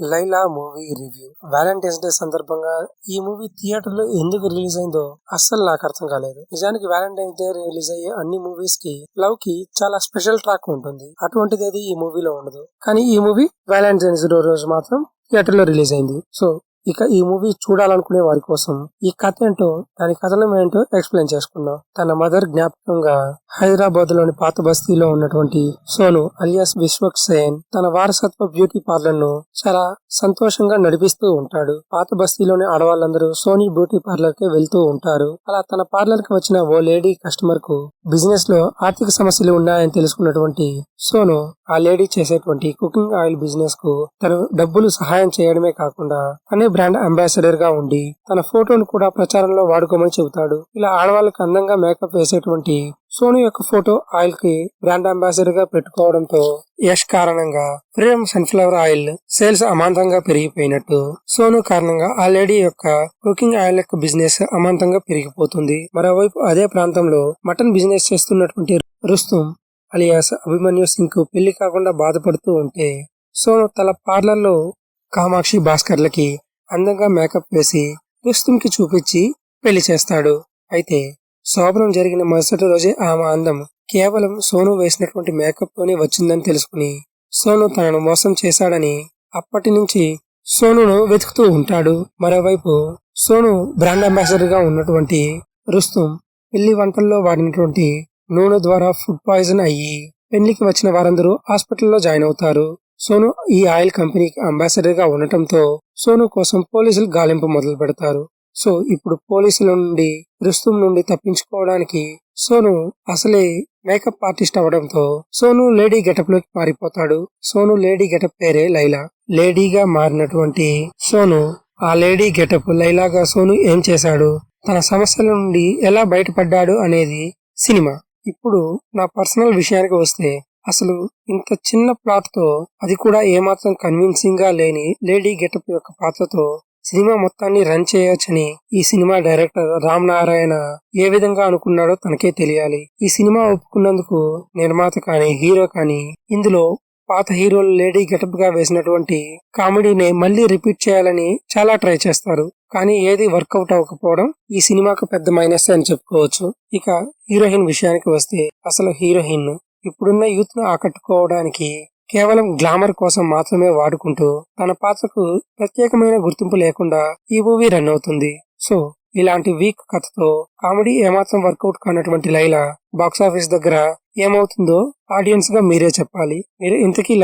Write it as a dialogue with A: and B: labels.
A: Laila movie review. Valentine's day సందర్భంగా ఈ movie థియేటర్లో ఎందుకు రిలీజ్ అయిందో అస్సలు నాకు అర్థం కాలేదు. నిజానికి వ్యాలంటైన్స్ డే రిలీజ్ అయ్యే అన్ని మూవీస్కి లవ్కి చాలా స్పెషల్ ట్రాక్ ఉంటుంది. అటువంటిది అది ఈ మూవీలో ఉండదు. కానీ ఈ మూవీ వ్యాలంటైన్స్ డే రోజు మాత్రం థియేటర్లో రిలీజ్ అయింది. సో ఇక ఈ మూవీ చూడాలనుకునే వారి కోసం ఈ కథ ఏంటో దాని కథనం ఏంటో ఎక్స్ప్లెయిన్ చేసుకుందాం. తన మదర్ జ్ఞాపకంగా హైదరాబాద్లోని పాత బస్తీలో ఉన్నటువంటి సోను అలియాస్ విశ్వక్ సేన్ తన వారసత్వ బ్యూటీ పార్లర్ను చాలా సంతోషంగా నడిపిస్తూ ఉంటాడు. పాత బస్తీలోని ఆడవాళ్ళందరూ సోనీ బ్యూటీ పార్లర్కి వెళ్తూ ఉంటారు. అలా తన పార్లర్కి వచ్చిన ఓ లేడీ కస్టమర్కు బిజినెస్లో ఆర్థిక సమస్యలు ఉన్నాయని తెలుసుకున్నటువంటి సోను ఆ లేడీ చేసేటువంటి కుకింగ్ ఆయిల్ బిజినెస్కు తను డబ్బులు సహాయం చేయడమే కాకుండా తనే బ్రాండ్ అంబాసిడర్గా ఉండి తన ఫోటోను కూడా ప్రచారంలో వాడుకోమని చెబుతాడు. ఇలా ఆడవాళ్ళకి అందంగా మేకప్ వేసేటువంటి సోను యొక్క ఫోటో ఆయిల్కి బ్రాండ్ అంబాసిడర్గా పెట్టుకోవడంతో యష్ కారణంగా ఫ్రీడమ్ సన్ఫ్లవర్ ఆయిల్ సేల్స్ అమాంతంగా పెరిగిపోయినట్టు సోను కారణంగా ఆ లేడీ యొక్క కుకింగ్ ఆయిల్ యొక్క బిజినెస్ అమాంతంగా పెరిగిపోతుంది. మరోవైపు అదే ప్రాంతంలో మటన్ బిజినెస్ చేస్తున్నటువంటి రుస్తుం అలియాస్ అభిమన్యు సింగ్కు పెళ్ళి కాకుండా బాధపడుతూ ఉంటే సోను తన పార్లర్లో కామాక్షి భాస్కర్లకి అందంగా మేకప్ వేసి రుస్తుంకి చూపించి పెళ్ళి చేస్తాడు. అయితే శోభనం జరిగిన మరుసటి రోజే ఆమె అందం కేవలం సోను వేసినటువంటి మేకప్ తోనే వచ్చిందని తెలుసుకుని సోను తనను మోసం చేశాడని అప్పటి నుంచి సోనును వెతుకుతూ ఉంటాడు. మరోవైపు సోను బ్రాండ్ అంబాసిడర్గా ఉన్నటువంటి రుస్తుం పెళ్ళి వంటల్లో వాడినటువంటి నూనె ద్వారా ఫుడ్ పాయిజన్ అయ్యి పెళ్ళికి వచ్చిన వారందరూ హాస్పిటల్లో జాయిన్ అవుతారు. సోను ఈ ఆయిల్ కంపెనీకి అంబాసిడర్గా ఉండటంతో సోను కోసం పోలీసులు గాలింపు మొదలు పెడతారు. సో ఇప్పుడు పోలీసుల నుండి రుస్తుం నుండి తప్పించుకోవడానికి సోను అసలే మేకప్ ఆర్టిస్ట్ అవడంతో సోను లేడీ గెటప్లోకి మారిపోతాడు. సోను లేడీ గెటప్ పేరే లైలా. లేడీగా మారినటువంటి సోను ఆ లేడీ గెటప్ లైలాగా సోను ఏం చేశాడు? తన సమస్యల నుండి ఎలా బయటపడ్డాడు అనేది సినిమా. ఇప్పుడు నా పర్సనల్ విషయానికి వస్తే అసలు ఇంత చిన్న ప్లాట్తో అది కూడా ఏమాత్రం కన్విన్సింగ్గా లేని లేడీ గెటప్ యొక్క పాత్రతో సినిమా మొత్తాన్ని రన్ చేయొచ్చని ఈ సినిమా డైరెక్టర్ రామ్ నారాయణ ఏ విధంగా అనుకున్నాడో తనకే తెలియాలి. ఈ సినిమా ఒప్పుకున్నందుకు నిర్మాత కానీ హీరో కానీ ఇందులో పాత హీరోలు లేడీ గెటప్గా వేసినటువంటి కామెడీని మళ్ళీ రిపీట్ చేయాలని చాలా ట్రై చేస్తారు. కానీ ఏది వర్కౌట్ అవ్వకపోవడం ఈ సినిమాకు పెద్ద మైనస్ అని చెప్పుకోవచ్చు. ఇక హీరోయిన్ విషయానికి వస్తే అసలు హీరోయిన్ ఇప్పుడున్న యూత్ను ఆకట్టుకోవడానికి కేవలం గ్లామర్ కోసం మాత్రమే వాడుకుంటూ తన పాత్రకు ప్రత్యేకమైన గుర్తింపు లేకుండా ఈ మూవీ రన్ అవుతుంది. సో ఇలాంటి వీక్ కథతో కామెడీ ఏమాత్రం వర్కౌట్ కానటువంటి లైలా బాక్సాఫీస్ దగ్గర ఏమవుతుందో ఆడియన్స్గా మీరే చెప్పాలి. మీరు ఇంతకీ